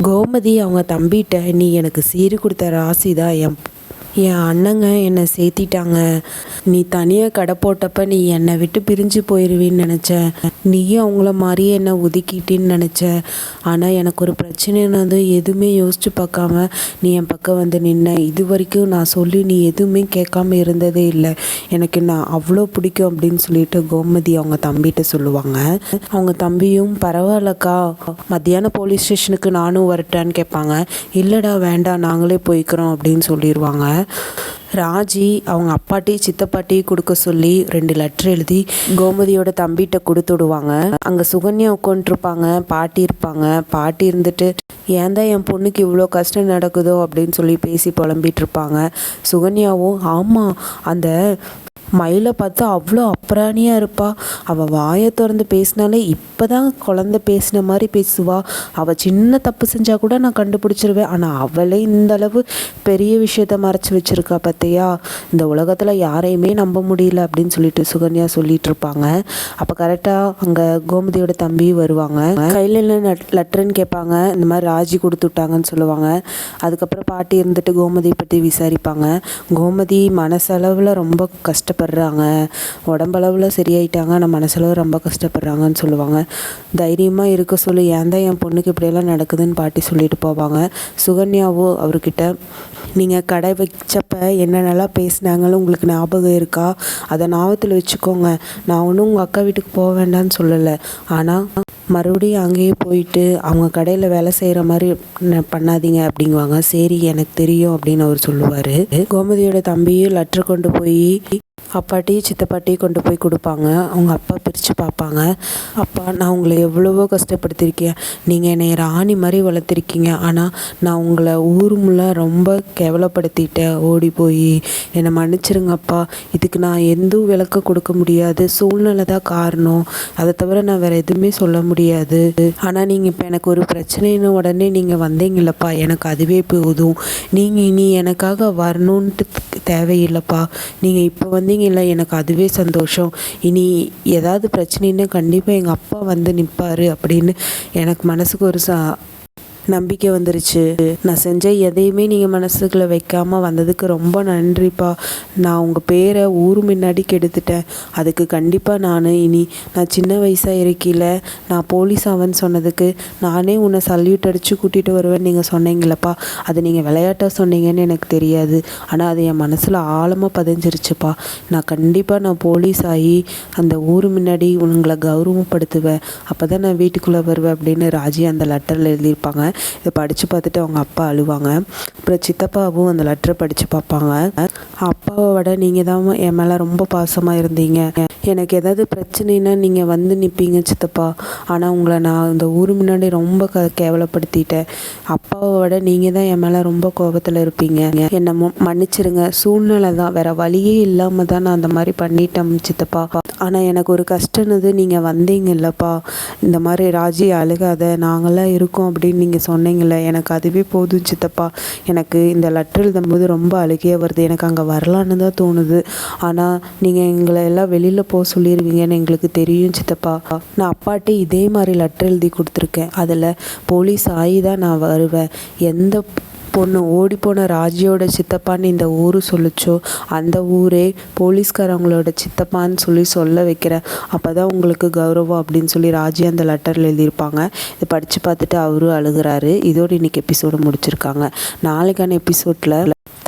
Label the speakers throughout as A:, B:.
A: கோமதி அவங்க தம்பிகிட்ட நீ எனக்கு சீர் கொடுத்த ராசி தான் என் என் அண்ணங்க என்னை சேர்த்திட்டாங்க. நீ தனியாக கடை போட்டப்ப நீ என்னை விட்டு பிரிஞ்சு போயிடுவேன்னு நினச்ச நீயும் அவங்கள மாதிரியே என்னை ஒதுக்கிட்டின்னு நினச்ச ஆனால் எனக்கு ஒரு பிரச்சனைனது எதுவுமே யோசிச்சு பார்க்காம நீ என் பக்கம் வந்து நின்ன. இது வரைக்கும் நான் சொல்லி நீ எதுவுமே கேட்காம இருந்ததே இல்லை. எனக்கு நான் அவ்வளோ பிடிக்கும் அப்படின்னு சொல்லிட்டு கோமதி அவங்க தம்பிகிட்ட சொல்லுவாங்க. அவங்க தம்பியும் பரவாயில்லக்கா மத்தியானம் போலீஸ் ஸ்டேஷனுக்கு நானும் வரட்டான்னு கேட்பாங்க. இல்லைடா வேண்டாம் நாங்களே போய்க்கிறோம் அப்படின்னு சொல்லிடுவாங்க ராஜி அவங்க அப்பாட்டி சித்தப்பாட்டி கொடுக்க சொல்லி ரெண்டு லெட்டர் எழுதி கோமதியோட தம்பிகிட்ட கொடுத்து விடுவாங்க. அங்கே சுகன்யா உட்காந்துருப்பாங்க பாட்டி இருப்பாங்க. பாட்டி இருந்துட்டு ஏன் தான் என் பொண்ணுக்கு இவ்வளோ கஷ்டம் நடக்குதோ? அப்படின்னு சொல்லி பேசி புலம்பிட்டு இருப்பாங்க. சுகன்யாவும் ஆமாம் அந்த மயிலை பார்த்தா அவ்வளோ அப்ராணியாக இருப்பா. அவள் வாயை திறந்து பேசினாலே இப்போ தான் குழந்த பேசின மாதிரி பேசுவா. அவள் சின்ன தப்பு செஞ்சால் கூட நான் கண்டுபிடிச்சிருவேன். ஆனால் அவளே இந்த அளவு பெரிய விஷயத்த மறைச்சி வச்சுருக்கா பார்த்தியா இந்த உலகத்தில் யாரையுமே நம்ப முடியல அப்படின்னு சொல்லிட்டு சுகன்யா சொல்லிட்டு இருப்பாங்க. அப்போ கரெக்டாக அங்கே கோமதியோட தம்பி வருவாங்க. கையில் என்ன லெட்டர்ன்னு கேட்பாங்க. இந்த மாதிரி ராஜி கொடுத்து விட்டாங்கன்னு சொல்லுவாங்க. அதுக்கப்புறம் பாட்டி இருந்துட்டு கோமதியை பற்றி விசாரிப்பாங்க. கோமதி மனசளவில் ரொம்ப கஷ்டப்படுறாங்க. உடம்பளவில் சரியாயிட்டாங்க. ஆனால் மனசளவு ரொம்ப கஷ்டப்படுறாங்கன்னு சொல்லுவாங்க. தைரியமாக இருக்க சொல்லி. ஏன் தான் என் பொண்ணுக்கு இப்படியெல்லாம் நடக்குதுன்னு பாட்டி சொல்லிட்டு போவாங்க. சுகன்யாவோ அவர்கிட்ட நீங்கள் கடை வச்சப்ப என்னென்னலாம் பேசினாங்களும் உங்களுக்கு ஞாபகம் இருக்கா? அதை ஞாபகத்தில் வச்சுக்கோங்க. நான் ஒன்றும் உங்கள் அக்கா வீட்டுக்கு போக வேண்டாம்னு சொல்லலை. ஆனால் மறுபடியும் அங்கேயே போயிட்டு அவங்க கடையில் வேலை செய்கிற மாதிரி பண்ணாதீங்க அப்படிங்குவாங்க. சரி எனக்கு தெரியும் அப்படின்னு அவர் சொல்லுவார். கோமதியோட தம்பியும் லெட்டர் கொண்டு போய் அப்பாட்டி சித்தப்பாட்டி கொண்டு போய் கொடுப்பாங்க. அவங்க அப்பா பிரித்து பார்ப்பாங்க. அப்பா நான் உங்களை எவ்வளவோ கஷ்டப்படுத்திருக்கேன் நீங்கள் என்னை ராணி மாதிரி வளர்த்துருக்கீங்க. ஆனால் நான் உங்களை ஊர் முள்ள ரொம்ப கேவலப்படுத்திட்டேன். ஓடி போய். என்னை மன்னிச்சிருங்கப்பா. இதுக்கு நான் எந்த விளக்கம் கொடுக்க முடியாது. சூழ்நிலை தான் காரணம். அதை தவிர நான் வேறு எதுவுமே சொல்ல முடியாது. ஆனால் நீங்கள் இப்போ எனக்கு ஒரு பிரச்சனைன்னு உடனே நீங்கள் வந்தீங்களப்பா எனக்கு அதுவே போதும். நீங்கள் இனி எனக்காக வரணுன்ட்டு தேவையில்லைப்பா. நீங்கள் இப்போ வந்தீங்கல்ல எனக்கு அதுவே சந்தோஷம். இனி ஏதாவது பிரச்சனைன்னா கண்டிப்பாக எங்கள் அப்பா வந்து நிற்பார் அப்படின்னு எனக்கு மனசுக்கு ஒரு ச நம்பிக்கை வந்துருச்சு. நான் செஞ்ச எதையுமே நீங்கள் மனசுக்குள்ள வைக்காமல் வந்ததுக்கு ரொம்ப நன்றிப்பா. நான் உங்கள் பேரை ஊர் முன்னாடி கெடுத்துட்டேன். அதுக்கு கண்டிப்பாக நான் இனி நான் சின்ன வயசாக இருக்கையில் நான் போலீஸ் ஆவன் சொன்னதுக்கு நானே உன்னை சல்யூட் அடித்து கூட்டிகிட்டு வருவேன் நீங்கள் சொன்னீங்களப்பா அது நீங்கள் விளையாட்டாக சொன்னீங்கன்னு எனக்கு தெரியாது. ஆனால் அது என் மனசில் ஆழமாக பதிஞ்சிருச்சுப்பா. நான் கண்டிப்பாக நான் போலீஸ் ஆகி அந்த ஊர் முன்னாடி உங்களை கௌரவப்படுத்துவேன். அப்போ தான் நான் வீட்டுக்குள்ளே வருவேன் அப்படின்னு ராஜி அந்த லெட்டரில் எழுதியிருப்பாங்க. இதை படித்து பார்த்துட்டு அவங்க அப்பா அழுவாங்க. அப்புறம் சித்தப்பாவும் அந்த லெட்டரை படித்து பார்ப்பாங்க. அப்பாவை விட நீங்கள் தான் என் மேலே ரொம்ப பாசமாக இருந்தீங்க. எனக்கு ஏதாவது பிரச்சனைனா நீங்கள் வந்து நிற்பீங்க சித்தப்பா. ஆனால் உங்களை நான் இந்த ஊர் முன்னாடி ரொம்ப க கேவலப்படுத்திட்டேன். அப்பாவை விட நீங்கள் தான் என் மேலே ரொம்ப கோபத்தில் இருப்பீங்க. என்னை மன்னிச்சிருங்க. சூழ்நிலை தான். வேறு வழியே இல்லாமல் தான் நான் அந்த மாதிரி பண்ணிட்டேன் சித்தப்பா. ஆனால் எனக்கு ஒரு கஷ்டம்னது நீங்கள் வந்தீங்கல்லப்பா. இந்த மாதிரி ராஜி அழுகாத. நாங்களாம் இருக்கோம் அப்படின்னு நீங்கள் சொன்னீங்கல்ல. எனக்கு அதுவே போதும் சித்தப்பா. எனக்கு இந்த லெட்டர் எழுதும்போது ரொம்ப அழுகையே வருது. எனக்கு அங்கே வரலான்னு தான் தோணுது. ஆனால் நீங்கள் எங்களை எல்லாம் வெளியில் போக சொல்லிடுவீங்கன்னு எங்களுக்கு தெரியும் சித்தப்பா. நான் அப்பாட்டே இதே மாதிரி லெட்டர் எழுதி கொடுத்துருக்கேன். அதில் போலீஸ் ஆகி தான் நான் வருவேன். எந்த பொண்ணு ஓடிப்போன ராஜியோட சித்தப்பான்னு இந்த ஊர் சொல்லுச்சோ அந்த ஊரே போலீஸ்காரவங்களோட சித்தப்பான்னு சொல்லி சொல்ல வைக்கிறேன் அப்போ தான் உங்களுக்கு கௌரவம் அப்படின்னு சொல்லி ராஜி அந்த லெட்டரில் எழுதியிருப்பாங்க. இதை படித்து பார்த்துட்டு அவரும் அழுகிறாரு. இதோடு இன்னைக்கு எபிசோடு முடிச்சிருக்காங்க. நாளைக்கான எபிசோடில்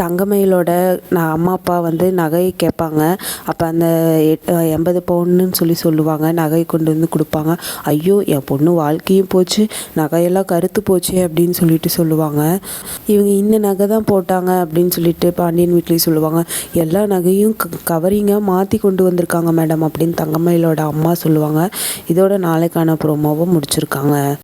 A: தங்கமயிலோட நான் அம்மா அப்பா வந்து நகையை கேட்பாங்க. அப்போ அந்த எண்பது பவுன்னு சொல்லி சொல்லுவாங்க. நகை கொண்டு வந்து கொடுப்பாங்க. ஐயோ என் பொண்ணு வாழ்க்கையும் போச்சு. நகையெல்லாம் கருத்து போச்சு அப்படின்னு சொல்லிட்டு சொல்லுவாங்க. இவங்க இந்த நகை தான் போட்டாங்க அப்படின்னு சொல்லிட்டு பாண்டியன் வீட்லேயும் சொல்லுவாங்க. எல்லா நகையும் க கவரிங்காக மாற்றி கொண்டு வந்திருக்காங்க மேடம் அப்படின்னு தங்கமயிலோட அம்மா சொல்லுவாங்க. இதோட நாளைக்கான ப்ரோமோவும் முடிச்சிருக்காங்க.